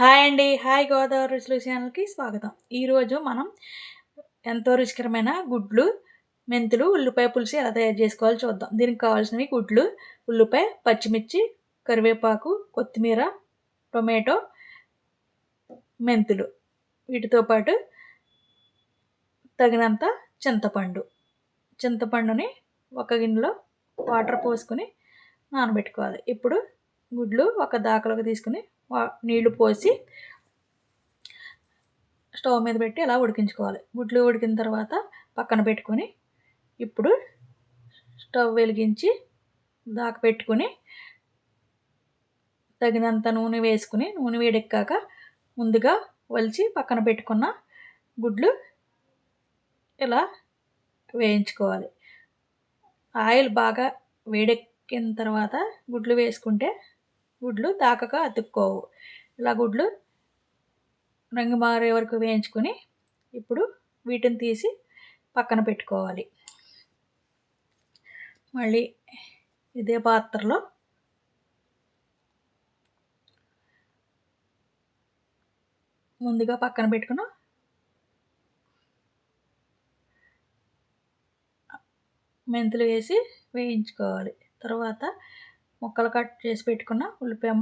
Hi అండి. Hi Godavari రుచులు ఛానల్కి స్వాగతం. ఈరోజు మనం ఎంతో రుచికరమైన గుడ్లు మెంతులు ఉల్లిపాయ పులుసు ఎలా తయారు చేసుకోవాలో చూద్దాం. దీనికి కావాల్సినవి గుడ్లు ఉల్లిపాయ పచ్చిమిర్చి కరివేపాకు కొత్తిమీర టొమాటో మెంతులు. వీటితో పాటు తగినంత చింతపండు. చింతపండుని ఒక గిన్నెలో వాటర్ పోసుకొని నానబెట్టుకోవాలి. ఇప్పుడు గుడ్లు ఒక దాకలోకి తీసుకుని నీళ్ళు పోసి స్టవ్ మీద పెట్టి అలా ఉడికించుకోవాలి. గుడ్లు ఉడికిన తర్వాత పక్కన పెట్టుకొని ఇప్పుడు స్టవ్ వెలిగించి దాక పెట్టుకొని తగినంత నూనె వేసుకుని నూనె వేడెక్కాక ముందుగా వలిచి పక్కన పెట్టుకున్న గుడ్లు ఇలా వేయించుకోవాలి. ఆయిల్ బాగా వేడెక్కిన తర్వాత గుడ్లు వేసుకుంటే గుడ్లు తాకక అతుక్కోవు. ఇలా గుడ్లు రంగు మారే వరకు వేయించుకొని ఇప్పుడు వీటిని తీసి పక్కన పెట్టుకోవాలి. మళ్ళీ ఇదే పాత్రలో ముందుగా పక్కన పెట్టుకున్న మెంతులు వేసి వేయించుకోవాలి. తర్వాత ముక్కలు కట్ చేసి పెట్టుకున్న ఉల్లిపాయ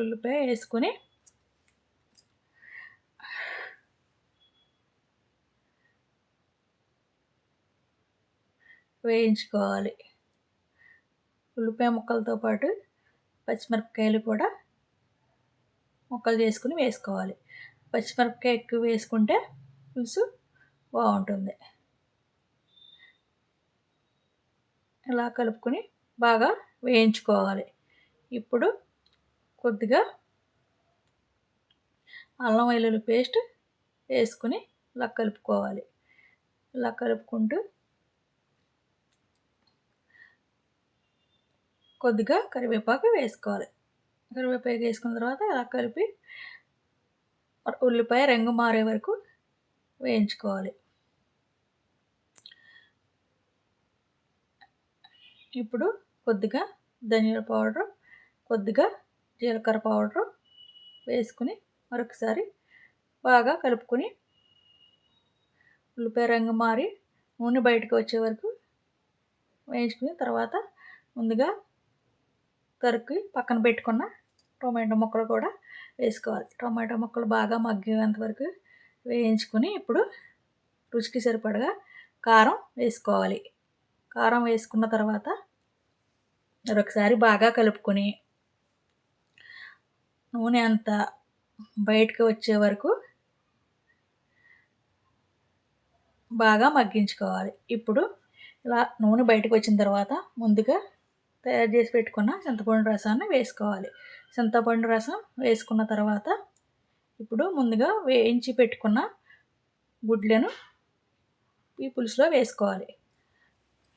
ఉల్లిపాయ వేసుకొని వేయించుకోవాలి. ఉల్లిపాయ ముక్కలతో పాటు పచ్చిమిరపకాయలు కూడా ముక్కలు చేసుకుని వేసుకోవాలి. పచ్చిమిరపకాయ ఎక్కువ వేసుకుంటే పులుసు బాగుంటుంది. ఇలా కలుపుకొని బాగా వేయించుకోవాలి. ఇప్పుడు కొద్దిగా అల్లం వెల్లుల్లి పేస్ట్ వేసుకుని ఇలా కలుపుకోవాలి. ఇలా కలుపుకుంటూ కొద్దిగా కరివేపాకు వేసుకోవాలి. కరివేపాకు వేసుకున్న తర్వాత అలా కలిపి ఉల్లిపాయ రంగు మారే వరకు వేయించుకోవాలి. ఇప్పుడు కొద్దిగా ధనియాల పౌడరు కొద్దిగా జీలకర్ర పౌడరు వేసుకుని మరొకసారి బాగా కలుపుకొని ఉల్లిపాయ రంగు మారి నూనె బయటకు వచ్చే వరకు వేయించుకుని తర్వాత ముందుగా తరుక్కి పక్కన పెట్టుకున్న టొమాటో ముక్కలు కూడా వేసుకోవాలి. టొమాటో ముక్కలు బాగా మగ్గేంత వరకు వేయించుకుని ఇప్పుడు రుచికి సరిపడగా కారం వేసుకోవాలి. కారం వేసుకున్న తర్వాత మరొకసారి బాగా కలుపుకొని నూనె అంతా బయటకు వచ్చే వరకు బాగా మగ్గించుకోవాలి. ఇప్పుడు ఇలా నూనె బయటకు వచ్చిన తర్వాత ముందుగా తయారు చేసి పెట్టుకున్న చింతపండు రసాన్ని వేసుకోవాలి. చింతపండు రసం వేసుకున్న తర్వాత ఇప్పుడు ముందుగా వేయించి పెట్టుకున్న గుడ్లను ఈ పులుసులో వేసుకోవాలి.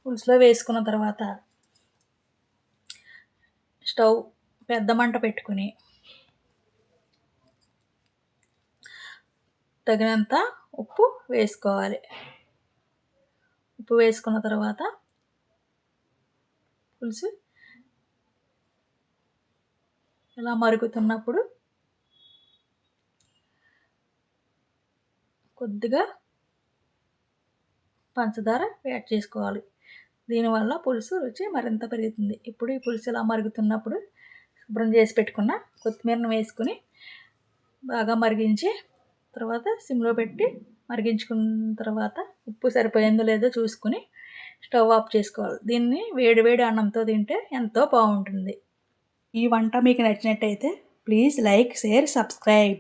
పులుసులో వేసుకున్న తర్వాత స్టవ్ పెద్ద మంట పెట్టుకుని తగినంత ఉప్పు వేసుకోవాలి. ఉప్పు వేసుకున్న తర్వాత పులుసు ఇలా మరుగుతున్నప్పుడు కొద్దిగా పంచదార యాడ్ చేసుకోవాలి. దీనివల్ల పులుసు రుచి మరింత పెరుగుతుంది. ఇప్పుడు ఈ పులుసు ఇలా మరుగుతున్నప్పుడు శుభ్రం చేసి పెట్టుకున్న కొత్తిమీరను వేసుకుని బాగా మరిగించి తర్వాత సిమ్లో పెట్టి మరిగించుకున్న తర్వాత ఉప్పు సరిపోయిందో లేదో చూసుకుని స్టవ్ ఆఫ్ చేసుకోవాలి. దీన్ని వేడి వేడి అన్నంతో తింటే ఎంతో బాగుంటుంది. ఈ వంట మీకు నచ్చినట్టయితే ప్లీజ్ లైక్ షేర్ సబ్స్క్రైబ్.